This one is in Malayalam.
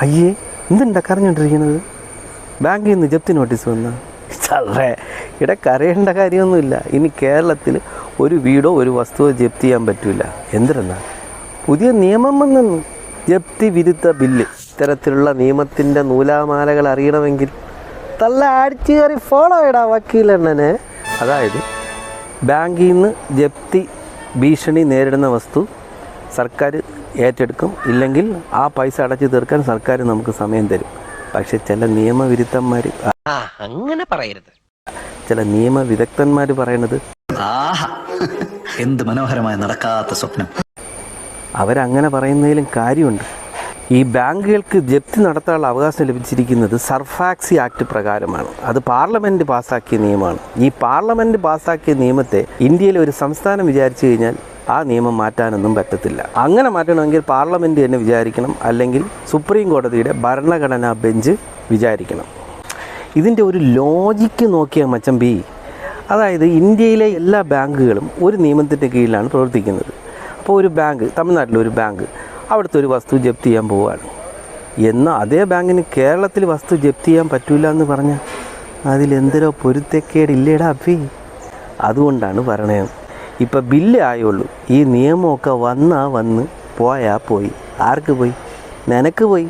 അയ്യേ എന്തുണ്ട കരഞ്ഞോണ്ടിരിക്കണത് ബാങ്കിൽ നിന്ന് ജപ്തി നോട്ടീസ് വന്ന. സാറേ ഇവിടെ കരയേണ്ട കാര്യമൊന്നുമില്ല. ഇനി കേരളത്തിൽ ഒരു വീടോ ഒരു വസ്തുവോ ജപ്തി ചെയ്യാൻ പറ്റില്ല എന്തിരുന്നാൽ പുതിയ നിയമം വന്നെന്ന്. ജപ്തി വിരുദ്ധ ബില്ല്. ഇത്തരത്തിലുള്ള നിയമത്തിന്റെ നൂലാമാലകൾ അറിയണമെങ്കിൽ തല്ല അടിച്ചു കയറി ഫോളോ ഇടാ വക്കീലെണ്ണനെ. അതായത് ബാങ്കിൽ നിന്ന് ജപ്തി ഭീഷണി നേരിടുന്ന വസ്തു സർക്കാർ ഏറ്റെടുക്കും. ഇല്ലെങ്കിൽ ആ പൈസ അടച്ചു തീർക്കാൻ സർക്കാർ നമുക്ക് സമയം തരും. പക്ഷെ ചില നിയമവിരുദ്ധന്മാർ അങ്ങനെ പറയരുത്. ചില നിയമവിദഗ്ധന്മാർ പറയണത് എന്ത് മനോഹരമായ നടക്കാത്ത സ്വപ്നം. അവരങ്ങനെ പറയുന്നതിലും കാര്യമുണ്ട്. ഈ ബാങ്കുകൾക്ക് ജപ്തി നടത്താനുള്ള അവകാശം ലഭിച്ചിരിക്കുന്നത് സർഫാക്സി ആക്ട് പ്രകാരമാണ്. അത് പാർലമെന്റ് പാസാക്കിയ നിയമമാണ്. ഈ പാർലമെന്റ് പാസാക്കിയ നിയമത്തെ ഇന്ത്യയിലെ ഒരു സംസ്ഥാനം വിചാരിച്ചു കഴിഞ്ഞാൽ ആ നിയമം മാറ്റാനൊന്നും പറ്റത്തില്ല. അങ്ങനെ മാറ്റണമെങ്കിൽ പാർലമെന്റ് തന്നെ വിചാരിക്കണം. അല്ലെങ്കിൽ സുപ്രീം കോടതിയുടെ ഭരണഘടനാ ബെഞ്ച് വിചാരിക്കണം. ഇതിന്റെ ഒരു ലോജിക്ക് നോക്കിയ മച്ചം ബി. അതായത് ഇന്ത്യയിലെ എല്ലാ ബാങ്കുകളും ഒരു നിയമത്തിന്റെ കീഴിലാണ് പ്രവർത്തിക്കുന്നത്. അപ്പോൾ ഒരു ബാങ്ക് തമിഴ്നാട്ടിലെ ഒരു ബാങ്ക് അവിടുത്തെ ഒരു വസ്തു ജപ്തി ചെയ്യാൻ പോവുകയാണ്. എന്നാൽ അതേ ബാങ്കിന് കേരളത്തിൽ വസ്തു ജപ്തി ചെയ്യാൻ പറ്റില്ല എന്ന് പറഞ്ഞാൽ അതിലെന്തരോ പൊരുത്തക്കേടില്ലേടാ അഭി. അതുകൊണ്ടാണ് പറയണത്. ഇപ്പം ബില്ല് ആയുള്ളൂ. ഈ നിയമമൊക്കെ വന്നാൽ വന്ന് പോയാൽ പോയി. ആർക്ക് പോയി? നിനക്ക് പോയി.